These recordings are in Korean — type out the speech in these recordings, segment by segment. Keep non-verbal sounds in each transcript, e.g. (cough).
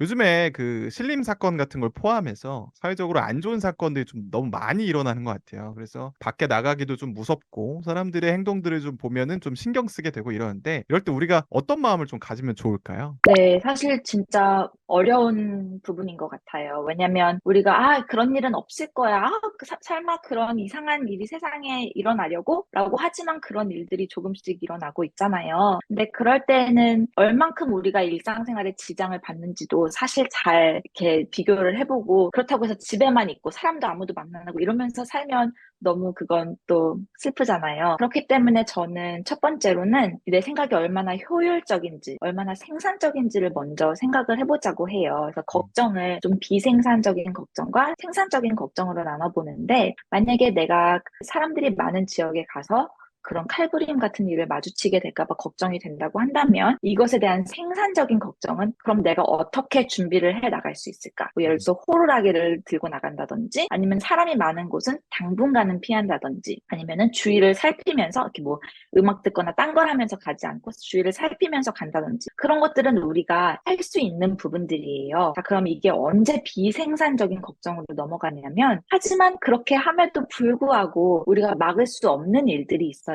요즘에 그 신림 사건 같은 걸 포함해서 사회적으로 안 좋은 사건들이 좀 너무 많이 일어나는 것 같아요. 그래서 밖에 나가기도 좀 무섭고 사람들의 행동들을 좀 보면은 좀 신경 쓰게 되고 이러는데 이럴 때 우리가 어떤 마음을 좀 가지면 좋을까요? 네, 사실 진짜 어려운 부분인 것 같아요. 왜냐면 우리가 아, 그런 일은 없을 거야. 아, 그 사- 설마 그런 이상한 일이 세상에 일어나려고? 라고 하지만 그런 일들이 조금씩 일어나고 있잖아요. 근데 그럴 때는 얼만큼 우리가 일상생활에 지장을 받는지도 사실 잘 이렇게 비교를 해보고 그렇다고 해서 집에만 있고 사람도 아무도 만나고 이러면서 살면 너무 그건 또 슬프잖아요. 그렇기 때문에 저는 첫 번째로는 내 생각이 얼마나 효율적인지, 얼마나 생산적인지를 먼저 생각을 해보자고 해요. 그래서 걱정을 좀 비생산적인 걱정과 생산적인 걱정으로 나눠보는데, 만약에 내가 그 사람들이 많은 지역에 가서 그런 칼부림 같은 일을 마주치게 될까봐 걱정이 된다고 한다면 이것에 대한 생산적인 걱정은 그럼 내가 어떻게 준비를 해 나갈 수 있을까? 뭐 예를 들어서 호루라기를 들고 나간다든지 아니면 사람이 많은 곳은 당분간은 피한다든지 아니면은 주위를 살피면서 이렇게 뭐 음악 듣거나 딴 걸 하면서 가지 않고 주위를 살피면서 간다든지 그런 것들은 우리가 할 수 있는 부분들이에요. 자, 그럼 이게 언제 비생산적인 걱정으로 넘어가냐면 하지만 그렇게 함에도 불구하고 우리가 막을 수 없는 일들이 있어요.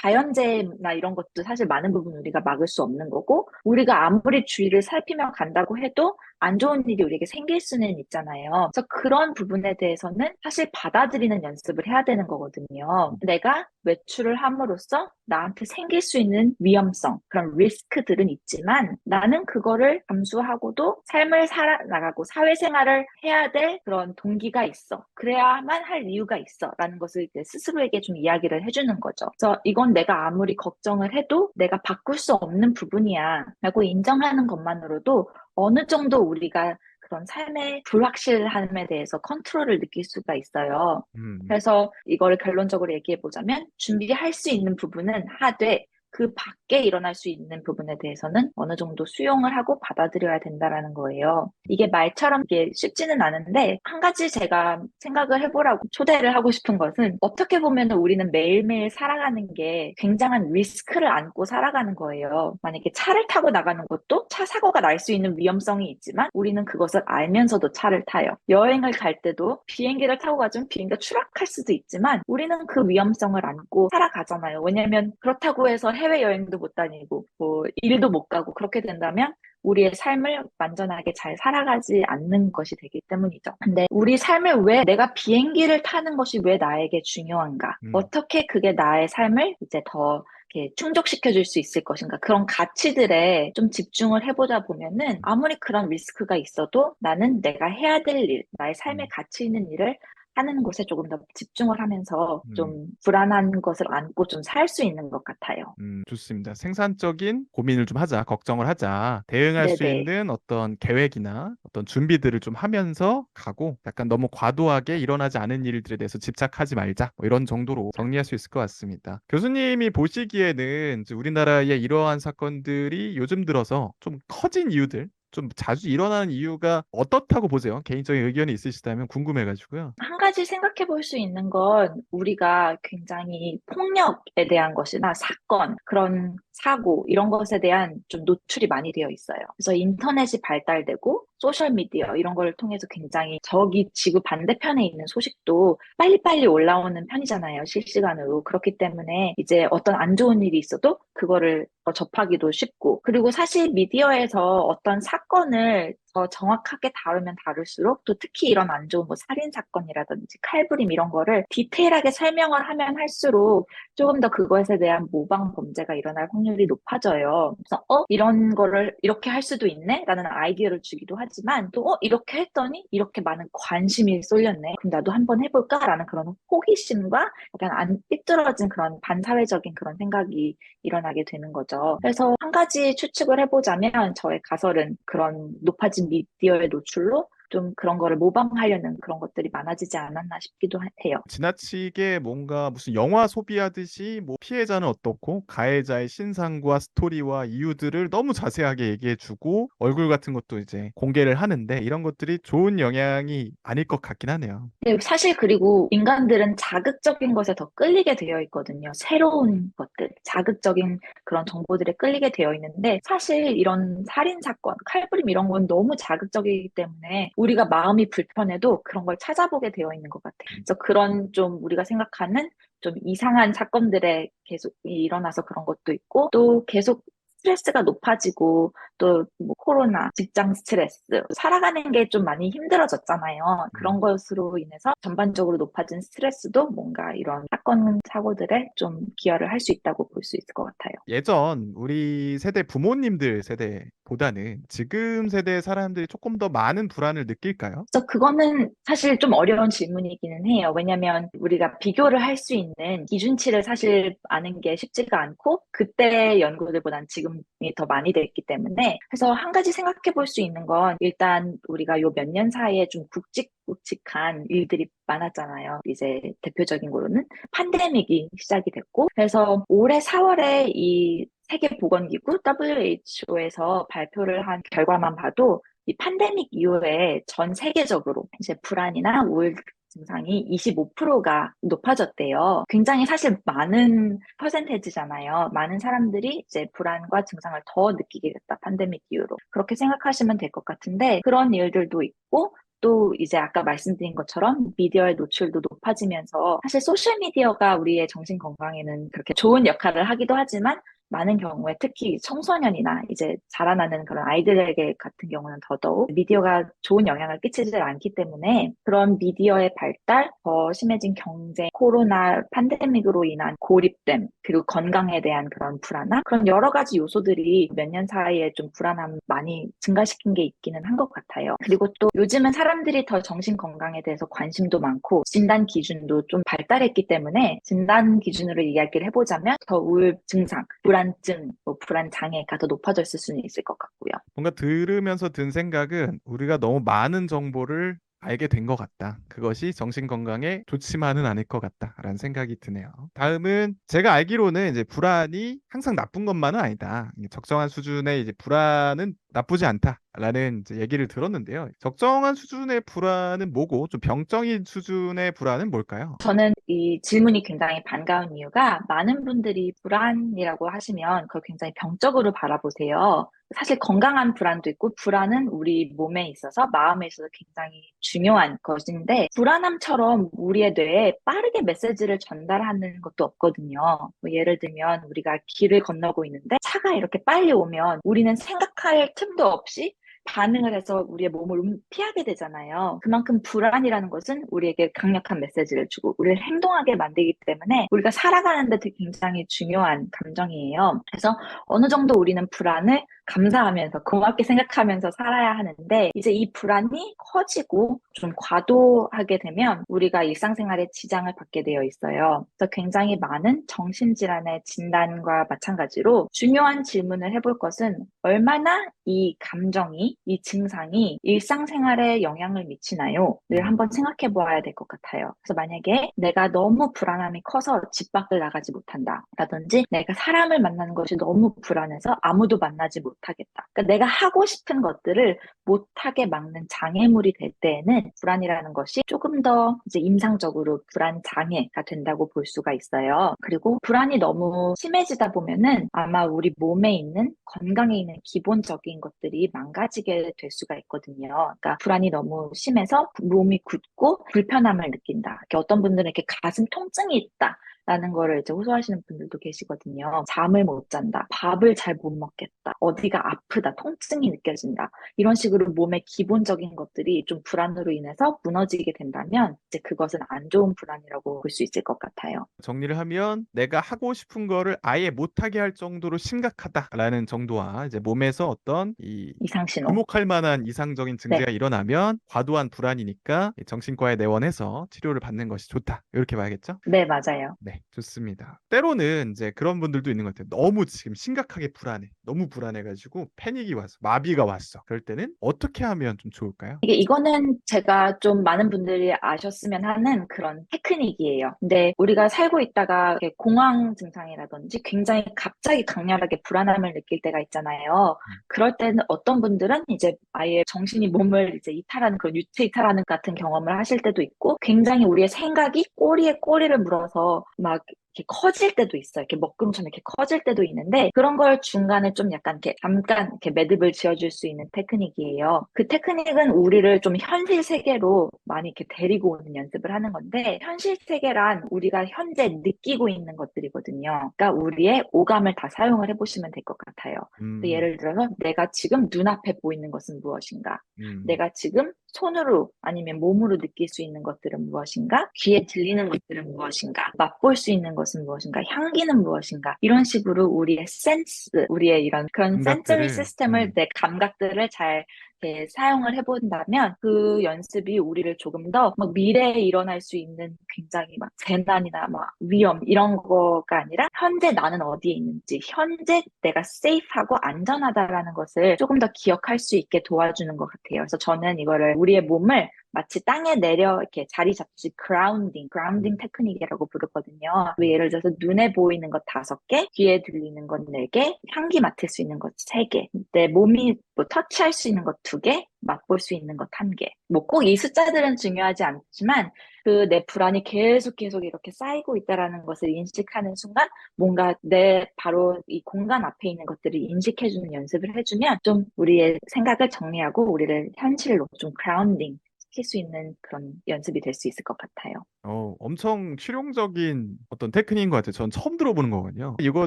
자연재해나 이런 것도 사실 많은 부분 우리가 막을 수 없는 거고 우리가 아무리 주위를 살피며 간다고 해도 안 좋은 일이 우리에게 생길 수는 있잖아요. 그래서 그런 부분에 대해서는 사실 받아들이는 연습을 해야 되는 거거든요. 내가 외출을 함으로써 나한테 생길 수 있는 위험성, 그런 리스크들은 있지만 나는 그거를 감수하고도 삶을 살아나가고 사회생활을 해야 될 그런 동기가 있어. 그래야만 할 이유가 있어. 라는 것을 이제 스스로에게 좀 이야기를 해주는 거죠. 그래서 이건 내가 아무리 걱정을 해도 내가 바꿀 수 없는 부분이야. 라고 인정하는 것만으로도 어느 정도 우리가 그런 삶의 불확실함에 대해서 컨트롤을 느낄 수가 있어요. 음. 그래서 이거를 결론적으로 얘기해 보자면 준비할 수 있는 부분은 하되 그 밖에 일어날 수 있는 부분에 대해서는 어느 정도 수용을 하고 받아들여야 된다라는 거예요. 이게 말처럼 이게 쉽지는 않은데 한 가지 제가 생각을 해보라고 초대를 하고 싶은 것은 어떻게 보면 우리는 매일매일 살아가는 게 굉장한 리스크를 안고 살아가는 거예요. 만약에 차를 타고 나가는 것도 차 사고가 날 수 있는 위험성이 있지만 우리는 그것을 알면서도 차를 타요. 여행을 갈 때도 비행기를 타고 가지면 비행기가 추락할 수도 있지만 우리는 그 위험성을 안고 살아가잖아요. 왜냐면 그렇다고 해서 해외여행도 못 다니고, 뭐, 일도 못 가고, 그렇게 된다면 우리의 삶을 완전하게 잘 살아가지 않는 것이 되기 때문이죠. 근데 우리 삶을 왜 내가 비행기를 타는 것이 왜 나에게 중요한가? 음. 어떻게 그게 나의 삶을 이제 더 이렇게 충족시켜 줄 수 있을 것인가? 그런 가치들에 좀 집중을 해보다 보면은 아무리 그런 리스크가 있어도 나는 내가 해야 될 일, 나의 삶의 음. 가치 있는 일을 하는 곳에 조금 더 집중을 하면서 음. 좀 불안한 것을 안고 좀 살 수 있는 것 같아요. 음, 좋습니다. 생산적인 고민을 좀 하자, 걱정을 하자. 대응할 수 네네. 있는 어떤 계획이나 어떤 준비들을 좀 하면서 가고, 약간 너무 과도하게 일어나지 않은 일들에 대해서 집착하지 말자. 뭐 이런 정도로 정리할 수 있을 것 같습니다. 교수님이 보시기에는 우리나라의 이러한 사건들이 요즘 들어서 좀 커진 이유들, 좀 자주 일어나는 이유가 어떻다고 보세요? 개인적인 의견이 있으시다면 궁금해가지고요. 한 가지 생각해 볼 수 있는 건 우리가 굉장히 폭력에 대한 것이나 사건, 그런 사고, 이런 것에 대한 좀 노출이 많이 되어 있어요. 그래서 인터넷이 발달되고 소셜미디어 이런 걸 통해서 굉장히 저기 지구 반대편에 있는 소식도 빨리빨리 올라오는 편이잖아요. 실시간으로. 그렇기 때문에 이제 어떤 안 좋은 일이 있어도 그거를 더 접하기도 쉽고. 그리고 사실 미디어에서 어떤 사건을 더 정확하게 다루면 다룰수록 또 특히 이런 안 좋은 뭐 살인 사건이라든지 칼부림 이런 거를 디테일하게 설명을 하면 할수록 조금 더 그것에 대한 모방 범죄가 일어날 확률이 높아져요. 그래서 어 이런 거를 이렇게 할 수도 있네? 라는 아이디어를 주기도 하지만 또 어 이렇게 했더니 이렇게 많은 관심이 쏠렸네. 그럼 나도 한번 해볼까? 라는 그런 호기심과 약간 안 삐뚤어진 그런 반사회적인 그런 생각이 일어나게 되는 거죠. 그래서 한 가지 추측을 해보자면 저의 가설은 그런 높아진 미디어의 노출로 좀 그런 거를 모방하려는 그런 것들이 많아지지 않았나 싶기도 하- 해요. 지나치게 뭔가 무슨 영화 소비하듯이 뭐 피해자는 어떻고 가해자의 신상과 스토리와 이유들을 너무 자세하게 얘기해주고 얼굴 같은 것도 이제 공개를 하는데 이런 것들이 좋은 영향이 아닐 것 같긴 하네요. 네, 사실 그리고 인간들은 자극적인 것에 더 끌리게 되어 있거든요. 새로운 것들, 자극적인 그런 정보들에 끌리게 되어 있는데 사실 이런 살인 사건, 칼부림 이런 건 너무 자극적이기 때문에 우리가 마음이 불편해도 그런 걸 찾아보게 되어 있는 것 같아요. 그래서 그런 좀 우리가 생각하는 좀 이상한 사건들에 계속 일어나서 그런 것도 있고 또 계속 스트레스가 높아지고 또 뭐 코로나, 직장 스트레스, 살아가는 게 좀 많이 힘들어졌잖아요. 그런 것으로 인해서 전반적으로 높아진 스트레스도 뭔가 이런 사건, 사고들에 좀 기여를 할 수 있다고 볼 수 있을 것 같아요. 예전 우리 세대 부모님들 세대보다는 지금 세대 사람들이 조금 더 많은 불안을 느낄까요? 그래서 그거는 사실 좀 어려운 질문이기는 해요. 왜냐하면 우리가 비교를 할 수 있는 기준치를 사실 아는 게 쉽지가 않고 그때 연구들보단 지금 이 더 많이 됐기 때문에 그래서 한 가지 생각해 볼 수 있는 건 일단 우리가 요 몇 년 사이에 좀 굵직 굵직한 일들이 많았잖아요. 이제 대표적인 거로는 팬데믹이 시작이 됐고 그래서 올해 4월에 이 세계보건기구 WHO에서 발표를 한 결과만 봐도 이 팬데믹 이후에 전 세계적으로 이제 불안이나 우울 증상이 25%가 높아졌대요. 굉장히 사실 많은 퍼센테이지잖아요. 많은 사람들이 이제 불안과 증상을 더 느끼게 됐다. 팬데믹 이후로. 그렇게 생각하시면 될 것 같은데 그런 일들도 있고 또 이제 아까 말씀드린 것처럼 미디어의 노출도 높아지면서 사실 소셜미디어가 우리의 정신 건강에는 그렇게 좋은 역할을 하기도 하지만 많은 경우에 특히 청소년이나 이제 자라나는 그런 아이들에게 같은 경우는 더더욱 미디어가 좋은 영향을 끼치지 않기 때문에 그런 미디어의 발달, 더 심해진 경쟁, 코로나 팬데믹으로 인한 고립됨, 그리고 건강에 대한 그런 불안함, 그런 여러 가지 요소들이 몇 년 사이에 좀 불안함 많이 증가시킨 게 있기는 한 것 같아요. 그리고 또 요즘은 사람들이 더 정신 건강에 대해서 관심도 많고 진단 기준도 좀 발달했기 때문에 진단 기준으로 이야기를 해보자면 더 우울 증상, 불안 증, 뭐 불안 장애가 더 높아졌을 수는 있을 것 같고요. 뭔가 들으면서 든 생각은 우리가 너무 많은 정보를 알게 된 것 같다. 그것이 정신 건강에 좋지만은 않을 것 같다라는 생각이 드네요. 다음은 제가 알기로는 이제 불안이 항상 나쁜 것만은 아니다. 적정한 수준의 이제 불안은 나쁘지 않다라는 얘기를 들었는데요. 적정한 수준의 불안은 뭐고 좀 병적인 수준의 불안은 뭘까요? 저는 이 질문이 굉장히 반가운 이유가 많은 분들이 불안이라고 하시면 그걸 굉장히 병적으로 바라보세요. 사실 건강한 불안도 있고 불안은 우리 몸에 있어서 마음에 있어서 굉장히 중요한 것인데 불안함처럼 우리의 뇌에 빠르게 메시지를 전달하는 것도 없거든요. 뭐 예를 들면 우리가 길을 건너고 있는데 차가 이렇게 빨리 오면 우리는 생각할 틈도 없이 반응을 해서 우리의 몸을 움- 피하게 되잖아요. 그만큼 불안이라는 것은 우리에게 강력한 메시지를 주고 우리를 행동하게 만들기 때문에 우리가 살아가는데 되게 굉장히 중요한 감정이에요. 그래서 어느 정도 우리는 불안을 감사하면서 고맙게 생각하면서 살아야 하는데 이제 이 불안이 커지고 좀 과도하게 되면 우리가 일상생활에 지장을 받게 되어 있어요. 그래서 굉장히 많은 정신질환의 진단과 마찬가지로 중요한 질문을 해볼 것은 얼마나 이 감정이, 이 증상이 일상생활에 영향을 미치나요?를 한번 생각해 보아야 될 것 같아요. 그래서 만약에 내가 너무 불안함이 커서 집 밖을 나가지 못한다. 라든지 내가 사람을 만나는 것이 너무 불안해서 아무도 만나지 못 하겠다. 그러니까 내가 하고 싶은 것들을 못하게 막는 장애물이 될 때에는 불안이라는 것이 조금 더 이제 임상적으로 불안 장애가 된다고 볼 수가 있어요. 그리고 불안이 너무 심해지다 보면은 아마 우리 몸에 있는 건강에 있는 기본적인 것들이 망가지게 될 수가 있거든요. 그러니까 불안이 너무 심해서 몸이 굳고 불편함을 느낀다. 어떤 분들은 이렇게 가슴 통증이 있다. 라는 거를 이제 호소하시는 분들도 계시거든요. 잠을 못 잔다. 밥을 잘 못 먹겠다. 어디가 아프다. 통증이 느껴진다. 이런 식으로 몸의 기본적인 것들이 좀 불안으로 인해서 무너지게 된다면 이제 그것은 안 좋은 불안이라고 볼 수 있을 것 같아요. 정리를 하면 내가 하고 싶은 거를 아예 못하게 할 정도로 심각하다라는 정도와 이제 몸에서 어떤 이 이상 신호. 주목할 만한 이상적인 증세가 일어나면 과도한 불안이니까 정신과에 내원해서 치료를 받는 것이 좋다. 이렇게 봐야겠죠? 네, 맞아요. 네. 네, 좋습니다. 때로는 이제 그런 분들도 있는 것 같아요. 너무 지금 심각하게 불안해. 너무 불안해가지고 패닉이 왔어. 마비가 왔어. 그럴 때는 어떻게 하면 좀 좋을까요? 이게 이거는 제가 좀 많은 분들이 아셨으면 하는 그런 테크닉이에요. 근데 우리가 살고 있다가 공황 증상이라든지 굉장히 갑자기 강렬하게 불안함을 느낄 때가 있잖아요. 그럴 때는 어떤 분들은 이제 아예 정신이 몸을 이제 이탈하는 그런 유체 이탈하는 같은 경험을 하실 때도 있고 굉장히 우리의 생각이 꼬리에 꼬리를 물어서 막 이렇게 커질 때도 있어요. 이렇게 먹구름처럼 이렇게 커질 때도 있는데 그런 걸 중간에 좀 약간 이렇게 잠깐 이렇게 매듭을 지어줄 수 있는 테크닉이에요. 그 테크닉은 우리를 좀 현실 세계로 많이 이렇게 데리고 오는 연습을 하는 건데 현실 세계란 우리가 현재 느끼고 있는 것들이거든요. 그러니까 우리의 오감을 다 사용을 해보시면 될 것 같아요. 음, 예를 들어서 내가 지금 눈앞에 보이는 것은 무엇인가? 음, 내가 지금 손으로 아니면 몸으로 느낄 수 있는 것들은 무엇인가? 귀에 들리는 것들은 무엇인가? 맛볼 수 있는 것은 무엇인가? 향기는 무엇인가? 이런 식으로 우리의 센스, 우리의 이런 그런 센서리 시스템을 음. 내 감각들을 잘 이렇게 사용을 해본다면 그 연습이 우리를 조금 더 막 미래에 일어날 수 있는 굉장히 막 재난이나 막 위험 이런 거가 아니라 현재 나는 어디에 있는지 현재 내가 세이프하고 안전하다라는 것을 조금 더 기억할 수 있게 도와주는 것 같아요. 그래서 저는 이거를 우리의 몸을 마치 땅에 내려 이렇게 자리 잡듯이 그라운딩, 그라운딩 테크닉이라고 부르거든요. 왜 예를 들어서 눈에 보이는 것 다섯 개, 귀에 들리는 것 네 개, 향기 맡을 수 있는 것 세 개, 내 몸이 뭐 터치할 수 있는 것두 개, 맛볼 수 있는 것 한 개. 뭐 꼭 이 숫자들은 중요하지 않지만 그 내 불안이 계속 계속 이렇게 쌓이고 있다라는 것을 인식하는 순간 뭔가 내 바로 이 공간 앞에 있는 것들을 인식해주는 연습을 해주면 좀 우리의 생각을 정리하고 우리를 현실로 좀 그라운딩 시킬 수 있는 그런 연습이 될 수 있을 것 같아요. 어, 엄청 실용적인 어떤 테크닉인 것 같아요. 전 처음 들어보는 거거든요. 이거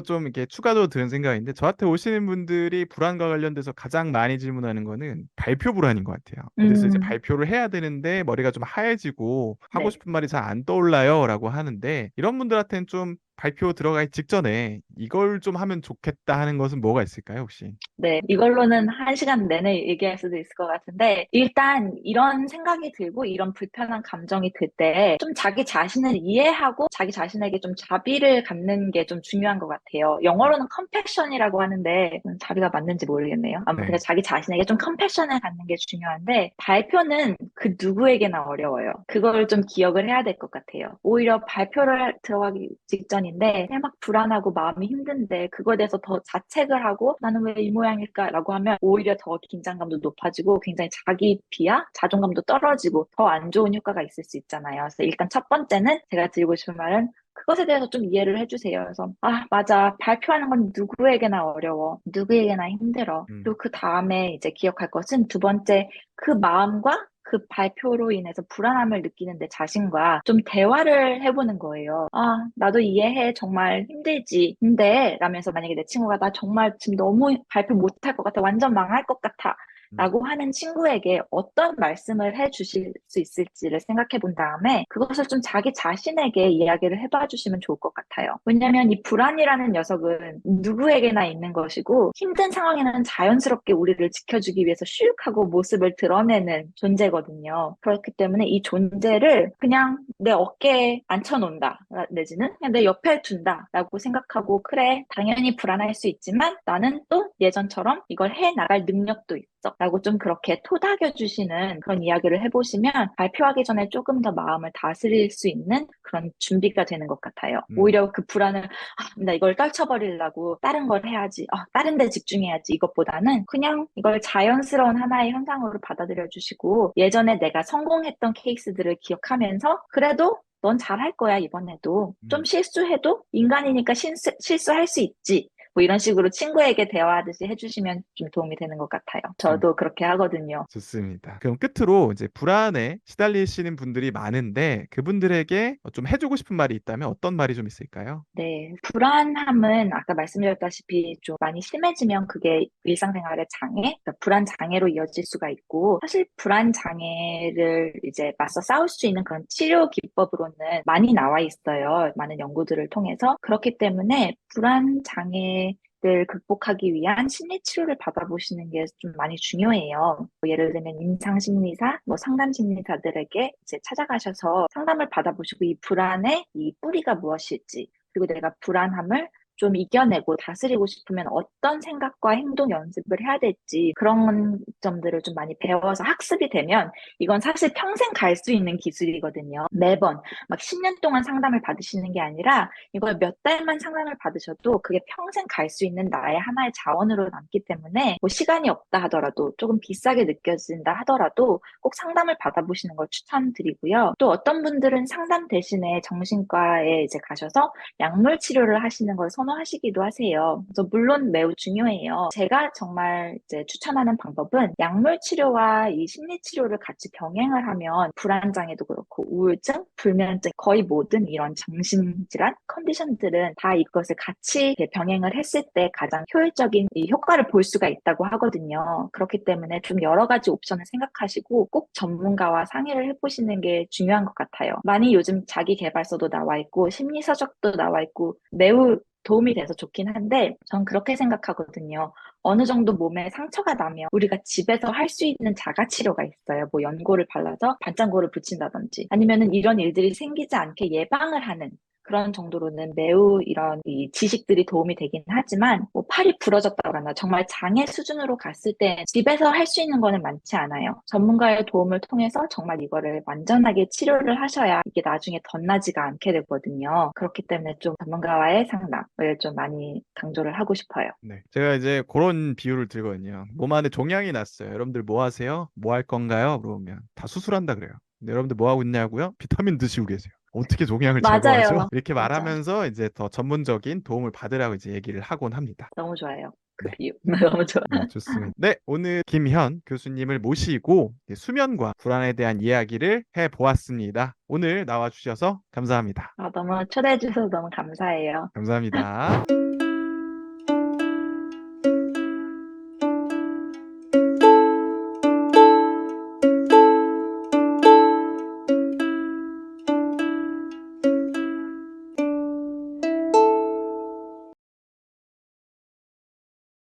좀 이렇게 추가로 드는 생각인데 저한테 오시는 분들이 불안과 관련돼서 가장 많이 질문하는 거는 발표 불안인 것 같아요. 그래서 이제 음. 발표를 해야 되는데 머리가 좀 하얘지고 하고 네. 싶은 말이 잘 안 떠올라요라고 하는데 이런 분들한테는 좀 발표 들어가기 직전에 이걸 좀 하면 좋겠다 하는 것은 뭐가 있을까요, 혹시? 네, 이걸로는 한 시간 내내 얘기할 수도 있을 것 같은데, 일단 이런 생각이 들고 이런 불편한 감정이 들 때 좀 자기 자신을 이해하고 자기 자신에게 좀 자비를 갖는 게 좀 중요한 것 같아요. 영어로는 compassion이라고 하는데, 음, 자비가 맞는지 모르겠네요. 아무튼 네. 자기 자신에게 좀 compassion을 갖는 게 중요한데, 발표는 그 누구에게나 어려워요. 그걸 좀 기억을 해야 될 것 같아요. 오히려 발표를 들어가기 직전인데, 막 불안하고 마음이 힘든데, 그거에 대해서 더 자책을 하고, 나는 왜 이 모양일까라고 하면 오히려 더 긴장감도 높아지고, 굉장히 자기 비하, 자존감도 떨어지고, 더 안 좋은 효과가 있을 수 있잖아요. 그래서 일단 첫 번째는 제가 드리고 싶은 말은, 그것에 대해서 좀 이해를 해주세요. 그래서, 아, 맞아. 발표하는 건 누구에게나 어려워. 누구에게나 힘들어. 음. 그리고 그 다음에 이제 기억할 것은 두 번째, 그 마음과 그 발표로 인해서 불안함을 느끼는 내 자신과 좀 대화를 해보는 거예요. 아, 나도 이해해. 정말 힘들지. 근데, 라면서 만약에 내 친구가 나 정말 지금 너무 발표 못할 것 같아. 완전 망할 것 같아. 음. 라고 하는 친구에게 어떤 말씀을 해 주실 수 있을지를 생각해 본 다음에 그것을 좀 자기 자신에게 이야기를 해봐 주시면 좋을 것 같아요. 왜냐면 이 불안이라는 녀석은 누구에게나 있는 것이고 힘든 상황에는 자연스럽게 우리를 지켜주기 위해서 슉하고 모습을 드러내는 존재거든요. 그렇기 때문에 이 존재를 그냥 내 어깨에 앉혀놓는다. 내지는 그냥 내 옆에 둔다. 라고 생각하고 그래 당연히 불안할 수 있지만 나는 또 예전처럼 이걸 해 나갈 능력도 있 어. 라고 좀 그렇게 토닥여 주시는 그런 이야기를 해보시면 발표하기 전에 조금 더 마음을 다스릴 수 있는 그런 준비가 되는 것 같아요. 음. 오히려 그 불안을 아, 나 이걸 떨쳐버리려고 다른 걸 해야지. 아, 다른 데 집중해야지. 이것보다는 그냥 이걸 자연스러운 하나의 현상으로 받아들여 주시고 예전에 내가 성공했던 케이스들을 기억하면서 그래도 넌 잘할 거야, 이번에도. 좀 음. 실수해도 인간이니까 실수, 실수할 수 있지. 뭐 이런 식으로 친구에게 대화하듯이 해주시면 좀 도움이 되는 것 같아요. 저도 그렇게 하거든요. 좋습니다. 그럼 끝으로 이제 불안에 시달리시는 분들이 많은데 그분들에게 좀 해주고 싶은 말이 있다면 어떤 말이 좀 있을까요? 네, 불안함은 아까 말씀드렸다시피 좀 많이 심해지면 그게 일상생활의 장애, 그러니까 불안 장애로 이어질 수가 있고, 사실 불안 장애를 이제 맞서 싸울 수 있는 그런 치료 기법으로는 많이 나와 있어요. 많은 연구들을 통해서. 그렇기 때문에 불안 장애 것들 극복하기 위한 심리 치료를 받아보시는 게 좀 많이 중요해요. 뭐 예를 들면 임상 심리사, 뭐 상담 심리사들에게 이제 찾아가셔서 상담을 받아보시고 이 불안의 이 뿌리가 무엇일지, 그리고 내가 불안함을 좀 이겨내고 다스리고 싶으면 어떤 생각과 행동 연습을 해야 될지 그런 점들을 좀 많이 배워서 학습이 되면 이건 사실 평생 갈 수 있는 기술이거든요. 매번 막 10년 동안 상담을 받으시는 게 아니라 이걸 몇 달만 상담을 받으셔도 그게 평생 갈 수 있는 나의 하나의 자원으로 남기 때문에 뭐 시간이 없다 하더라도 조금 비싸게 느껴진다 하더라도 꼭 상담을 받아보시는 걸 추천드리고요. 또 어떤 분들은 상담 대신에 정신과에 이제 가셔서 약물 치료를 하시는 걸 선 호하시기도 하세요. 그래서 물론 매우 중요해요. 제가 정말 이제 추천하는 방법은 약물 치료와 이 심리 치료를 같이 병행을 하면 불안 장애도 그렇고 우울증, 불면증 거의 모든 이런 정신 질환 컨디션들은 다 이것을 같이 병행을 했을 때 가장 효율적인 이 효과를 볼 수가 있다고 하거든요. 그렇기 때문에 좀 여러 가지 옵션을 생각하시고 꼭 전문가와 상의를 해보시는 게 중요한 것 같아요. 많이 요즘 자기 개발서도 나와 있고 심리 서적도 나와 있고 매우 도움이 돼서 좋긴 한데 전 그렇게 생각하거든요. 어느 정도 몸에 상처가 나면 우리가 집에서 할 수 있는 자가 치료가 있어요. 뭐 연고를 발라서 반창고를 붙인다든지 아니면은 이런 일들이 생기지 않게 예방을 하는 그런 정도로는 매우 이런 이 지식들이 도움이 되긴 하지만 뭐 팔이 부러졌다거나 정말 장애 수준으로 갔을 때 집에서 할 수 있는 거는 많지 않아요. 전문가의 도움을 통해서 정말 이거를 완전하게 치료를 하셔야 이게 나중에 덧나지가 않게 되거든요. 그렇기 때문에 좀 전문가와의 상담을 좀 많이 강조를 하고 싶어요. 네. 제가 이제 그런 비유를 들거든요. 몸 안에 종양이 났어요. 여러분들 뭐 하세요? 뭐 할 건가요? 물어보면 다 수술한다 그래요. 근데 여러분들 뭐 하고 있냐고요? 비타민 드시고 계세요. 어떻게 종양을 맞아요. 제거하죠? (laughs) 이렇게 맞아. 말하면서 이제 더 전문적인 도움을 받으라고 이제 얘기를 하곤 합니다. 너무 좋아요. 그 네. (laughs) 너무 좋아요. 네, 좋습니다. 네, 오늘 김현 교수님을 모시고 수면과 불안에 대한 이야기를 해 보았습니다. 오늘 나와 주셔서 감사합니다. 아, 너무 초대해 주셔서 너무 감사해요. 감사합니다. (laughs)